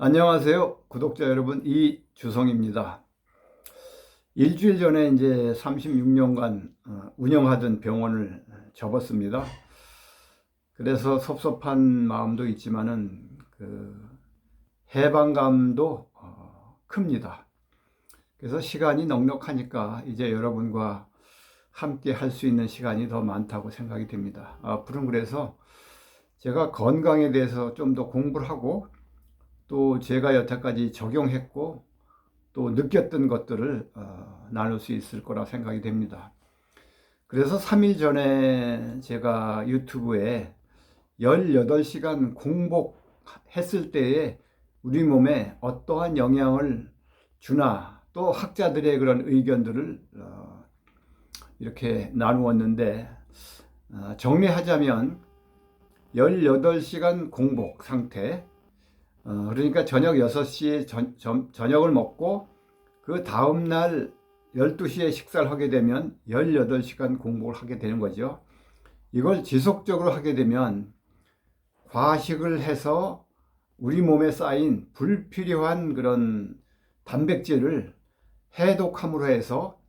안녕하세요. 구독자 여러분, 이주성입니다. 일주일 전에 이제 36년간 어, 운영하던 병원을 접었습니다. 그래서 섭섭한 마음도 있지만은 그 해방감도 어, 큽니다. 그래서 시간이 넉넉하니까 이제 여러분과 함께 할 수 있는 시간이 더 많다고 생각이 됩니다. 앞으로는 그래서 제가 건강에 대해서 좀 더 공부를 하고 또 제가 여태까지 적용했고 또 느꼈던 것들을 어, 나눌 수 있을 거라 생각이 됩니다. 그래서 3일 전에 제가 유튜브에 18시간 공복했을 때에 우리 몸에 어떠한 영향을 주나 또 학자들의 그런 의견들을 어, 이렇게 나누었는데 어, 정리하자면 18시간 공복 상태 어, 그러니까 저녁 6시에 전, 전, 저녁을 먹고 그 다음날 12시에 식사를 하게 되면 18시간 공복을 하게 되는 거죠. 이걸 지속적으로 하게 되면 과식을 해서 우리 몸에 쌓인 불필요한 그런 단백질을 해독함으로 해서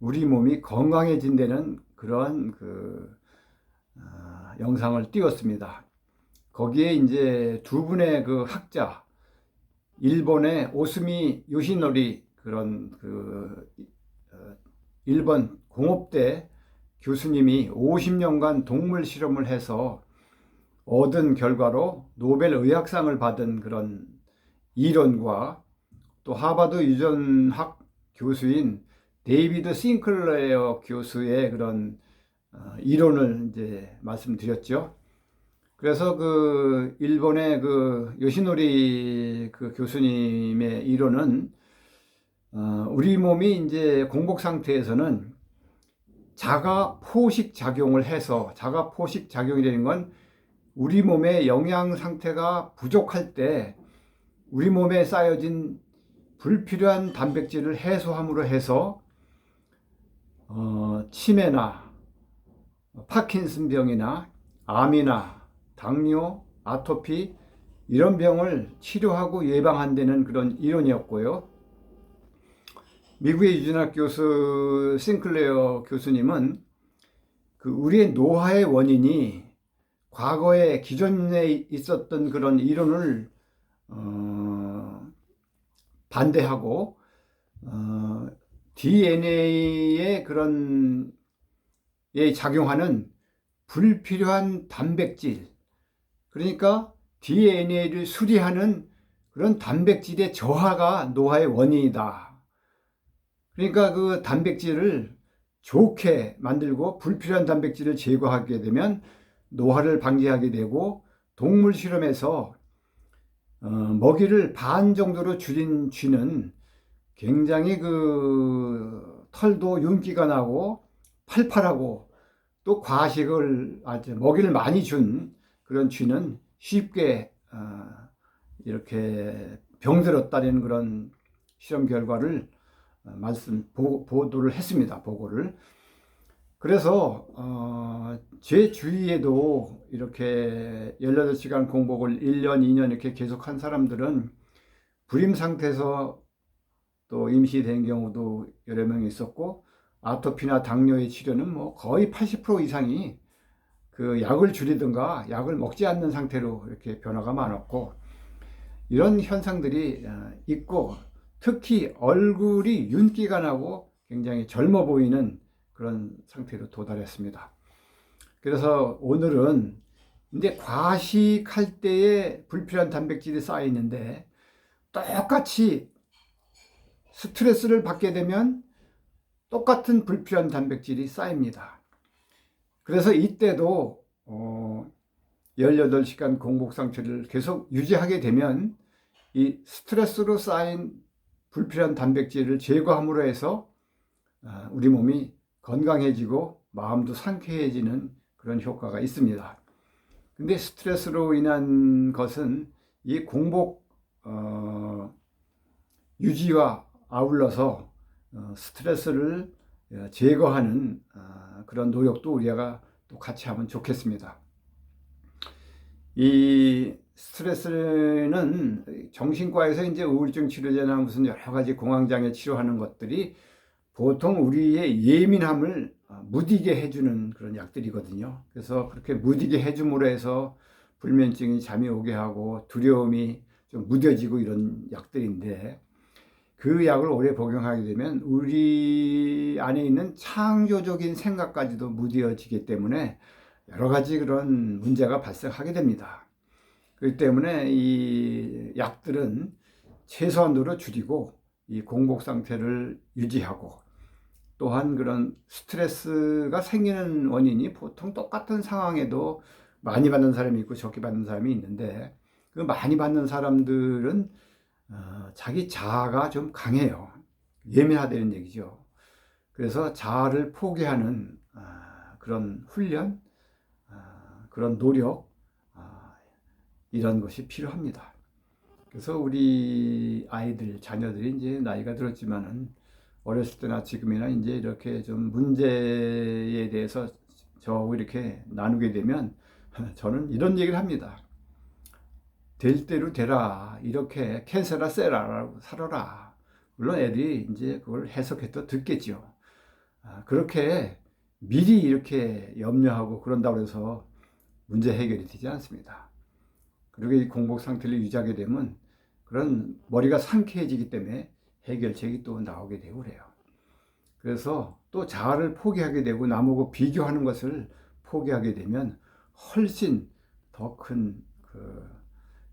우리 몸이 건강해진다는 그런 그 어, 영상을 띄웠습니다. 거기에 이제 두 분의 그 학자, 일본의 오스미 요시노리 그런 그 어, 일본 공업대 교수님이 50년간 동물 실험을 해서 얻은 결과로 노벨 의학상을 받은 그런 이론과 또 하버드 유전학 교수인 데이비드 싱클레어 교수의 그런 어, 이론을 이제 말씀드렸죠. 그래서 그 일본의 그 요시노리 그 교수님의 이론은 어, 우리 몸이 이제 공복 상태에서는 자가 포식 작용을 해서 자가 포식 작용이라는 건 우리 몸의 영양 상태가 부족할 때 우리 몸에 쌓여진 불필요한 단백질을 해소함으로 해서 어, 치매나 파킨슨병이나 암이나 당뇨, 아토피 이런 병을 치료하고 예방한다는 그런 이론이었고요. 미국의 유진학 교수 싱클레어 교수님은 그 우리의 노화의 원인이 과거에 기존에 있었던 그런 이론을 어, 반대하고 어, DNA의 그런 에 작용하는 불필요한 단백질 그러니까 DNA를 수리하는 그런 단백질의 저하가 노화의 원인이다. 그러니까 그 단백질을 좋게 만들고 불필요한 단백질을 제거하게 되면 노화를 방지하게 되고 동물 실험에서 어, 먹이를 반 정도로 줄인 쥐는 굉장히 그 털도 윤기가 나고 팔팔하고 또 과식을 아주 먹이를 많이 준 그런 쥐는 쉽게 어, 이렇게 병들었다는 그런 실험 결과를 어, 말씀 보, 도를 했습니다. 보고를. 그래서 어, 제 주위에도 이렇게 18시간 공복을 1년, 2년 이렇게 계속한 사람들은 불임 상태에서 또 임시된 경우도 여러 명 있었고 아토피나 당뇨의 치료는 뭐 거의 80% 이상이 그 약을 줄이든가 약을 먹지 않는 상태로 이렇게 변화가 많았고 이런 현상들이 어, 있고 특히 얼굴이 윤기가 나고 굉장히 젊어 보이는 그런 상태로 도달했습니다. 그래서 오늘은 이제 과식할 때에 불필요한 단백질이 쌓이는데 똑같이 스트레스를 받게 되면 똑같은 불필요한 단백질이 쌓입니다. 그래서 이때도 어 18시간 공복 상태를 계속 유지하게 되면 이 스트레스로 쌓인 불필요한 단백질을 제거함으로 해서 아, 우리 몸이 건강해지고 마음도 상쾌해지는 그런 효과가 있습니다. 근데 스트레스로 인한 것은 이 공복 어, 유지와 아울러서 어, 스트레스를 어, 제거하는 어, 그런 노력도 우리가 또 같이 하면 좋겠습니다. 이 스트레스는 정신과에서 이제 우울증 치료제나 무슨 여러 가지 공황장애 치료하는 것들이 보통 우리의 예민함을 어, 무디게 해주는 그런 약들이거든요. 그래서 그렇게 무디게 해줌으로 해서 불면증이 잠이 오게 하고 두려움이 좀 무뎌지고 이런 약들인데 그 약을 오래 복용하게 되면 우리 안에 있는 창조적인 생각까지도 무뎌지기 때문에 여러 가지 그런 문제가 발생하게 됩니다. 그렇기 때문에 이 약들은 최소한도로 줄이고 이 공복 상태를 유지하고 또한 그런 스트레스가 생기는 원인이 보통 똑같은 상황에도 많이 받는 사람이 있고 적게 받는 사람이 있는데 그 많이 받는 사람들은 어, 자기 자아가 좀 강해요. 예민하다는 얘기죠. 그래서 자아를 포기하는 아, 그런 훈련, 아, 그런 노력 아, 이런 것이 필요합니다. 그래서 우리 아이들, 자녀들이 이제 나이가 들었지만은 어렸을 때나 지금이나 이제 이렇게 좀 문제에 대해서 저 이렇게 나누게 되면 저는 이런 얘기를 합니다. 될 대로 되라. 이렇게 캐세라 세라라고 살아라. 물론 애들이 이제 그걸 해석해서 듣겠죠. 아, 그렇게 미리 이렇게 염려하고 그런다고 해서 문제 해결이 되지 않습니다. 그리고 이 공복 상태를 유지하게 되면 그런 머리가 상쾌해지기 때문에 해결책이 또 나오게 되고 그래요. 그래서 또 자아를 포기하게 되고 남하고 비교하는 것을 포기하게 되면 훨씬 더큰그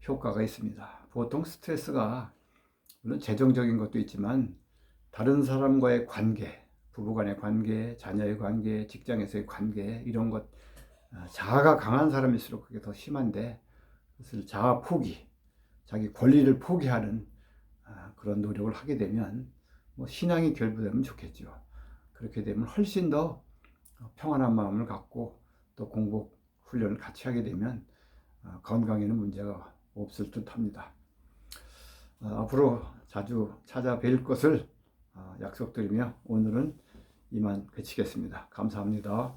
효과가 있습니다. 보통 스트레스가 물론 재정적인 것도 있지만 다른 사람과의 관계, 부부간의 관계, 자녀의 관계, 직장에서의 관계 이런 것 어, 자아가 강한 사람일수록 그게 더 심한데 그것을 자아 포기, 자기 권리를 포기하는 어, 그런 노력을 하게 되면 뭐 신앙이 결부되면 좋겠죠. 그렇게 되면 훨씬 더 평안한 마음을 갖고 또 공복 훈련을 같이 하게 되면 어, 건강에는 문제가 없을 듯 합니다. 어, 앞으로 자주 찾아뵐 것을 어, 약속드리며 오늘은 이만 그치겠습니다. 감사합니다.